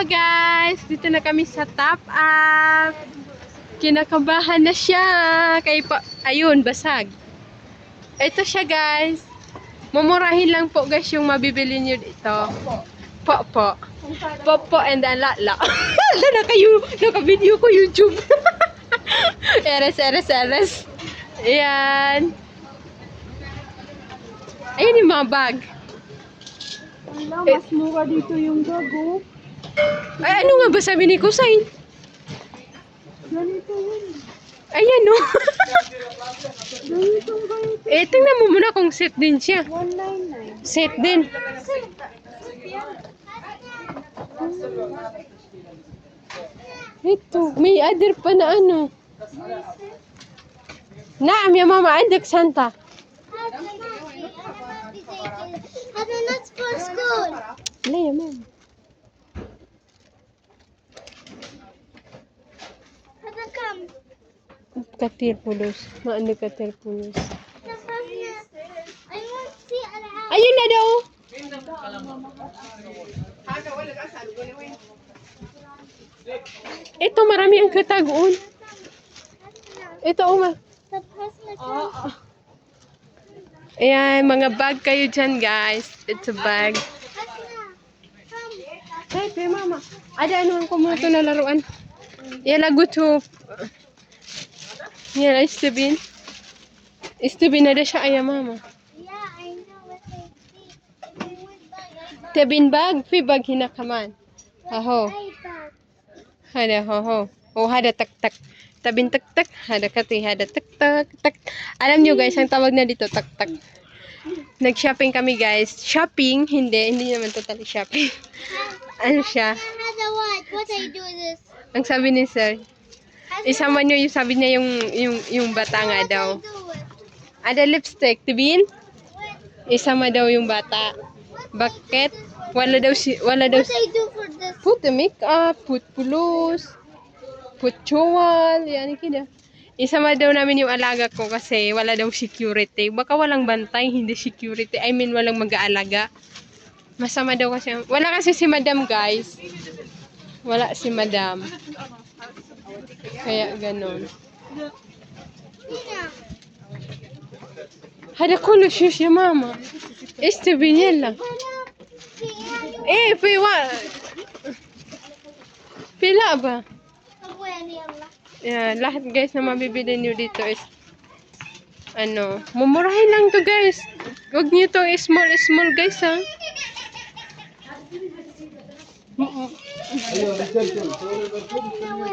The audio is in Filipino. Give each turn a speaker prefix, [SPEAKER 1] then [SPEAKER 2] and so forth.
[SPEAKER 1] Hello guys! Dito na kami sa top up. Kinakabahan na siya. Kay pa ayun, basag. Ito siya guys. Mumurahin lang po guys yung mabibili niyo dito. Po po. Po po and then lala. Ala na kayo. Naka-video ko YouTube. eres, eres, eres. Ayan. Ayan yung mga bag.
[SPEAKER 2] Wala, mas mura dito yung gago.
[SPEAKER 1] Ay, ano nga ba sabi ni Kusay?
[SPEAKER 2] Ganito yun.
[SPEAKER 1] Ayan no.
[SPEAKER 2] Ganito, ganito.
[SPEAKER 1] eh, tingnan mo muna kung set din siya.
[SPEAKER 2] 199.
[SPEAKER 1] Set din. Ito, may other pa na ano. Naam, yung mama, andak Santa.
[SPEAKER 2] Ano not for school?
[SPEAKER 1] Wala yung mama.
[SPEAKER 2] Ano come?
[SPEAKER 1] Katir pulos. Maano katir pulos.
[SPEAKER 2] Tapos na. I want to see around.
[SPEAKER 1] Ayun na daw. Ito, marami ang katagoon. Ito, uma.
[SPEAKER 2] Come.
[SPEAKER 1] Ayan, mga bag kayo dyan, guys. It's a bag. Hey, mama. Ada ano ang kumuto na laruan? Yan, lago to. Yan, ay Steven. Steven na da siya, ay, mama.
[SPEAKER 2] Yeah, I know what I
[SPEAKER 1] bag, pi bag hinakaman. Aho. Hada, ho, ho. Oh, hada tak tak. Tabin tak tak. Hada kati, hada tak tak tak. Alam nyo guys, ang tawag na dito tak tak. Nag-shopping kami guys. Shopping? Hindi, hindi naman totally shopping. ano siya?
[SPEAKER 2] The what? What I do this?
[SPEAKER 1] Ang sabi ni sir, isama nyo yung sabi niya yung, yung, yung bata nga daw. Ada lipstick, tibin? Isama daw yung bata. Bakit? Wala daw si, wala daw
[SPEAKER 2] What I do for this?
[SPEAKER 1] Put the makeup, put pulos, put chowal, yan kida. Isama daw namin yung alaga ko kasi wala daw security. Baka walang bantay, hindi security. I mean, walang mag-aalaga. Masama daw kasi. Wala kasi si madam, guys. Wala si madam. Kaya ganon.
[SPEAKER 2] Tina.
[SPEAKER 1] Hada kulo shoes ya mama. Este binela.
[SPEAKER 2] Wala. Tina.
[SPEAKER 1] Eh, piwa. Pila ba?
[SPEAKER 2] Abuela niya lang.
[SPEAKER 1] Yeah, lahat guys na mabibili niyo dito is ano, mumurahin lang to guys. Huwag niyo to small small guys ha.
[SPEAKER 2] Tina,